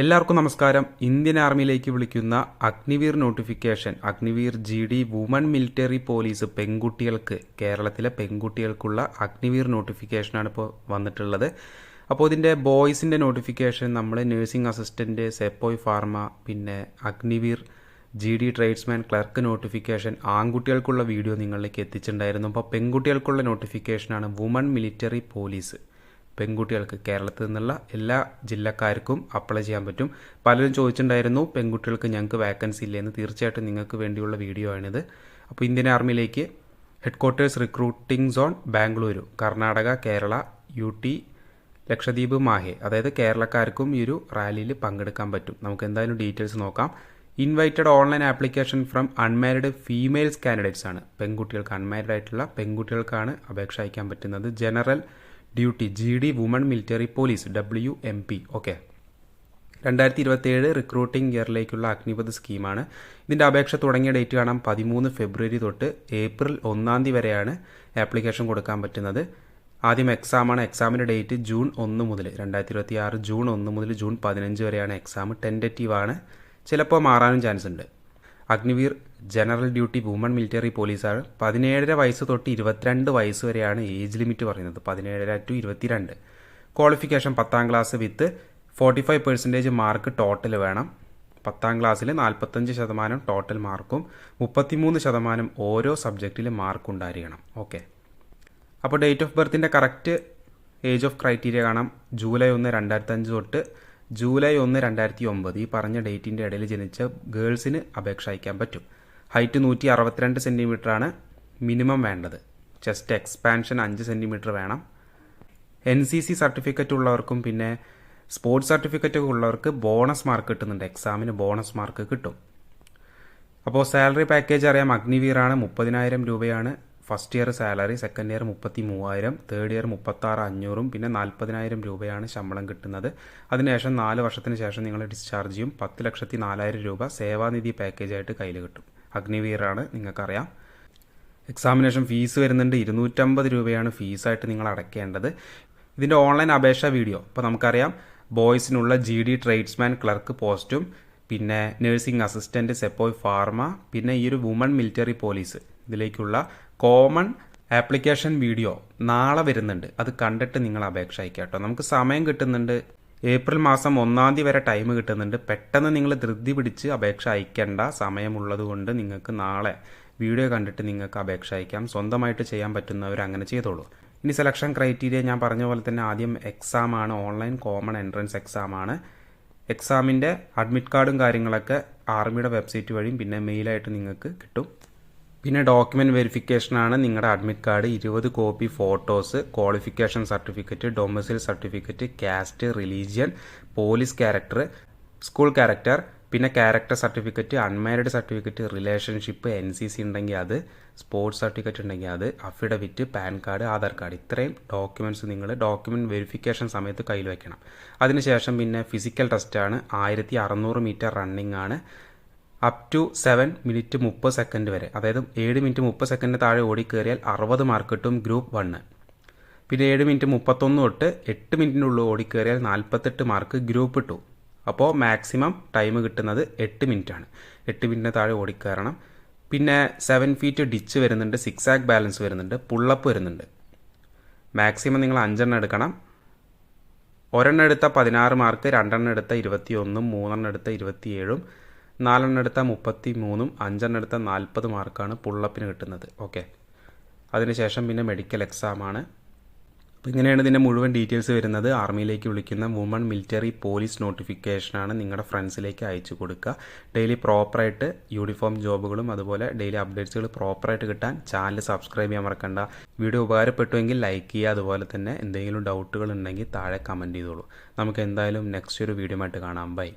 എല്ലാവർക്കും നമസ്കാരം. ഇന്ത്യൻ ആർമിയിലേക്ക് വിളിക്കുന്ന Agniveer notification Agniveer G D woman military police പെൺകുട്ടികൾക്ക് കേരളത്തിലെ പെൺകുട്ടികൾക്കുള്ള അഗ്നിവീർ നോട്ടിഫിക്കേഷനാണ് ഇപ്പോൾ വന്നിട്ടുള്ളത്. അപ്പോൾ ഇതിന്റെ ബോയ്സിന്റെ നോട്ടിഫിക്കേഷൻ നമ്മൾ നഴ്സിംഗ് അസിസ്റ്റന്റ് സെപ്പോയ് ഫാർമ പിന്നെ Agniveer G D tradesman clerk notification ആൺകുട്ടികൾക്കുള്ള video നിങ്ങളിലേക്ക് എത്തിച്ചിട്ടുണ്ടായിരുന്നു. അപ്പോൾ പെൺകുട്ടികൾക്കുള്ള നോട്ടിഫിക്കേഷനാണ് വുമൺ മിലിറ്ററി പോലീസ്. പെൺകുട്ടികൾക്ക് കേരളത്തിൽ നിന്നുള്ള എല്ലാ ജില്ലക്കാർക്കും അപ്ലൈ ചെയ്യാൻ പറ്റും. പലരും ചോദിച്ചിട്ടുണ്ടായിരുന്നു പെൺകുട്ടികൾക്ക് ഞങ്ങൾക്ക് വാക്കൻസി ഇല്ലെന്ന് തീർച്ചയായിട്ടും നിങ്ങൾക്ക് വേണ്ടിയുള്ള വീഡിയോ ആണിത്. അപ്പോൾ Indian ആർമിയിലേക്ക് headquarters recruiting zone Bengaluru Karnataka Kerala U T Lakshadweep Mahe. അതായത് കേരളക്കാർക്കും ഈ ഒരു റാലിയിൽ പങ്കെടുക്കാൻ പറ്റും. നമുക്ക് എന്തായാലും ഡീറ്റെയിൽസ് നോക്കാം. Invited online application from unmarried females candidates ആണ്. പെൺകുട്ടികൾക്ക് അൺമാരിഡ് ആയിട്ടുള്ള പെൺകുട്ടികൾക്കാണ് അപേക്ഷ അയക്കാൻ പറ്റുന്നത്. General duty G D woman military police W M P okay രണ്ടായിരത്തി ഇരുപത്തിയേഴ് റിക്രൂട്ടിംഗ് ഇയറിലേക്കുള്ള അഗ്നിപഥ് സ്കീമാണ്. ഇതിന്റെ അപേക്ഷ തുടങ്ങിയ ഡേറ്റ് കാണാം പതിമൂന്ന് ഫെബ്രുവരി തൊട്ട് ഏപ്രിൽ ഒന്നാം തീയതി വരെയാണ് ആപ്ലിക്കേഷൻ കൊടുക്കാൻ പറ്റുന്നത്. ആദ്യം എക്സാമാണ് എക്സാമിന്റെ ഡേറ്റ് ജൂൺ ഒന്ന് മുതൽ രണ്ടായിരത്തി ഇരുപത്തി ആറ് ജൂൺ ഒന്ന് മുതൽ ജൂൺ പതിനഞ്ച് വരെയാണ് എക്സാം ടെന്റേറ്റീവ് ആണ്. ചിലപ്പോൾ മാറാനും ചാൻസ് ഉണ്ട്. Agniveer general duty woman military പോലീസാണ്. പതിനേഴര വയസ്സ് തൊട്ട് ഇരുപത്തിരണ്ട് വയസ്സ് വരെയാണ് ഏജ് ലിമിറ്റ് പറയുന്നത്. പതിനേഴര ടു ഇരുപത്തിരണ്ട്. ക്വാളിഫിക്കേഷൻ പത്താം class with forty five percentage mark total വേണം. പത്താം ക്ലാസ്സിൽ നാൽപ്പത്തഞ്ച് ശതമാനം ടോട്ടൽ മാർക്കും മുപ്പത്തിമൂന്ന് ശതമാനം ഓരോ സബ്ജക്റ്റിൽ മാർക്ക് ഉണ്ടായിരിക്കണം. ഓക്കെ. അപ്പോൾ ഡേറ്റ് ഓഫ് ബർത്തിന്റെ കറക്റ്റ് ഏജ് ഓഫ് ക്രൈറ്റീരിയ കാണാം. ജൂലൈ ഒന്ന് രണ്ടായിരത്തി അഞ്ച് തൊട്ട് ജൂലൈ ഒന്ന് രണ്ടായിരത്തി ഒമ്പത് ഈ പറഞ്ഞ ഡേറ്റിന്റെ ഇടയിൽ ജനിച്ച ഗേൾസിന് അപേക്ഷ അയക്കാൻ പറ്റും. ഹൈറ്റ് നൂറ്റി അറുപത്തിരണ്ട് സെന്റിമീറ്ററാണ് മിനിമം വേണ്ടത്. ചെസ്റ്റ് എക്സ്പാൻഷൻ അഞ്ച് സെന്റിമീറ്റർ വേണം. എൻ സി സി സർട്ടിഫിക്കറ്റ് ഉള്ളവർക്കും പിന്നെ സ്പോർട്സ് സർട്ടിഫിക്കറ്റ് ഉള്ളവർക്ക് ബോണസ് മാർക്ക് കിട്ടുന്നുണ്ട്. എക്സാമിന് ബോണസ് മാർക്ക് കിട്ടും. അപ്പോൾ സാലറി പാക്കേജ് അറിയാം. അഗ്നിവീറാണ് മുപ്പതിനായിരം രൂപയാണ്. First year salary second year മുപ്പത്തി മൂവായിരം തേർഡ് ഇയർ മുപ്പത്താറ് അഞ്ഞൂറും പിന്നെ നാൽപ്പതിനായിരം രൂപയാണ് ശമ്പളം കിട്ടുന്നത്. അതിനുശേഷം നാല് വർഷത്തിന് ശേഷം നിങ്ങൾ ഡിസ്ചാർജ് ചെയ്യും. പത്ത് ലക്ഷത്തി നാലായിരം രൂപ സേവാനിധി പാക്കേജായിട്ട് കയ്യിൽ കിട്ടും. അഗ്നിവീറാണ് നിങ്ങൾക്കറിയാം. എക്സാമിനേഷൻ ഫീസ് വരുന്നുണ്ട് ഇരുന്നൂറ്റമ്പത് രൂപയാണ് ഫീസായിട്ട് നിങ്ങൾ അടയ്ക്കേണ്ടത്. ഇതിന്റെ ഓൺലൈൻ അപേക്ഷ വീഡിയോ ഇപ്പോൾ നമുക്കറിയാം ബോയ്സിനുള്ള ജി ഡി ട്രേഡ്സ്മാൻ ക്ലർക്ക് പോസ്റ്റും പിന്നെ നഴ്സിംഗ് അസിസ്റ്റന്റ് സെപ്പോയ് ഫാർമ പിന്നെ ഈ ഒരു വുമൺ മിലിറ്ററി പോലീസ് ഇതിലേക്കുള്ള കോമൺ ആപ്ലിക്കേഷൻ വീഡിയോ നാളെ വരുന്നുണ്ട്. അത് കണ്ടിട്ട് നിങ്ങൾ അപേക്ഷ അയക്കാം കേട്ടോ. നമുക്ക് സമയം കിട്ടുന്നുണ്ട് ഏപ്രിൽ മാസം ഒന്നാം തീയതി വരെ ടൈം കിട്ടുന്നുണ്ട്. പെട്ടെന്ന് നിങ്ങൾ ധൃതി പിടിച്ച് അപേക്ഷ അയക്കേണ്ട സമയമുള്ളതുകൊണ്ട് നിങ്ങൾക്ക് നാളെ വീഡിയോ കണ്ടിട്ട് നിങ്ങൾക്ക് അപേക്ഷ അയക്കാം. സ്വന്തമായിട്ട് ചെയ്യാൻ പറ്റുന്നവർ അങ്ങനെ ചെയ്തോളൂ. ഇനി സെലക്ഷൻ ക്രൈറ്റീരിയ ഞാൻ പറഞ്ഞ പോലെ തന്നെ ആദ്യം എക്സാം ആണ്. ഓൺലൈൻ കോമൺ എൻട്രൻസ് എക്സാം ആണ്. എക്സാമിന്റെ അഡ്മിറ്റ് കാർഡും കാര്യങ്ങളൊക്കെ ആർമിയുടെ വെബ്സൈറ്റ് വഴിയും പിന്നെ മെയിലായിട്ട് നിങ്ങൾക്ക് കിട്ടും. പിന്നെ ഡോക്യുമെന്റ് വെരിഫിക്കേഷനാണ് നിങ്ങളുടെ അഡ്മിറ്റ് കാർഡ് ഇരുപത് copy photos qualification certificate domicile certificate caste religion police character school character പിന്നെ character certificate unmarried certificate relationship N C C ഉണ്ടെങ്കിൽ അത് സ്പോർട്സ് സർട്ടിഫിക്കറ്റ് ഉണ്ടെങ്കിൽ അത് affidavit PAN card Aadhaar card ഇത്രയും ഡോക്യുമെന്റ്സ് നിങ്ങൾ ഡോക്യുമെന്റ് വെരിഫിക്കേഷൻ സമയത്ത് കയ്യിൽ വയ്ക്കണം അതിനുശേഷം പിന്നെ ഫിസിക്കൽ ടെസ്റ്റാണ് ആയിരത്തി അറുന്നൂറ് മീറ്റർ റണ്ണിങ് ആണ്. അപ് ടു സെവൻ മിനിറ്റ് മുപ്പത് സെക്കൻഡ് വരെ. അതായത് ഏഴ് മിനിറ്റ് മുപ്പത് സെക്കൻഡ് താഴെ ഓടിക്കയറിയാൽ അറുപത് മാർക്ക് കിട്ടും ഗ്രൂപ്പ് വണ്ണ് പിന്നെ ഏഴ് മിനിറ്റ് മുപ്പത്തൊന്ന് തൊട്ട് എട്ട് മിനിറ്റിനുള്ളിൽ ഓടിക്കയറിയാൽ നാൽപ്പത്തെട്ട് മാർക്ക് ഗ്രൂപ്പ് ടു അപ്പോൾ മാക്സിമം ടൈം കിട്ടുന്നത് എട്ട് മിനിറ്റാണ് എട്ട് മിനിറ്റിന് താഴെ ഓടിക്കയറണം പിന്നെ സെവൻ ഫീറ്റ് ഡിച്ച് വരുന്നുണ്ട് സിക്സ് ആക്ക് ബാലൻസ് വരുന്നുണ്ട് പുള്ളപ്പ് വരുന്നുണ്ട്. മാക്സിമം നിങ്ങൾ അഞ്ചെണ്ണം എടുക്കണം. ഒരെണ്ണം എടുത്ത പതിനാറ് മാർക്ക് രണ്ടെണ്ണം എടുത്ത ഇരുപത്തിയൊന്നും മൂന്നെണ്ണം എടുത്ത ഇരുപത്തിയേഴും നാലെണ്ണം എടുത്ത മുപ്പത്തി മൂന്നും അഞ്ചെണ്ണം എടുത്ത നാൽപ്പത് മാർക്കാണ് പുള്ളപ്പിന് കിട്ടുന്നത്. ഓക്കെ അതിനുശേഷം പിന്നെ മെഡിക്കൽ എക്സാമാണ് അപ്പോൾ ഇങ്ങനെയാണ് ഇതിന്റെ മുഴുവൻ ഡീറ്റെയിൽസ് വരുന്നത്. ആർമിയിലേക്ക് വിളിക്കുന്ന വുമൺ മിലിറ്ററി പോലീസ് നോട്ടിഫിക്കേഷനാണ് നിങ്ങളുടെ ഫ്രണ്ട്സിലേക്ക് അയച്ചു കൊടുക്കുക. ഡെയിലി പ്രോപ്പറായിട്ട് യൂണിഫോം ജോബുകളും അതുപോലെ ഡെയിലി അപ്ഡേറ്റ്സുകൾ പ്രോപ്പറായിട്ട് കിട്ടാൻ ചാനൽ സബ്സ്ക്രൈബ് ചെയ്യാൻ മറക്കണ്ട. വീഡിയോ ഉപകാരപ്പെട്ടുവെങ്കിൽ ലൈക്ക് ചെയ്യുക. അതുപോലെ തന്നെ എന്തെങ്കിലും ഡൗട്ടുകൾ ഉണ്ടെങ്കിൽ താഴെ കമന്റ് ചെയ്തോളൂ. നമുക്ക് എന്തായാലും നെക്സ്റ്റ് ഒരു വീഡിയോ ആയിട്ട് കാണാം. ബൈ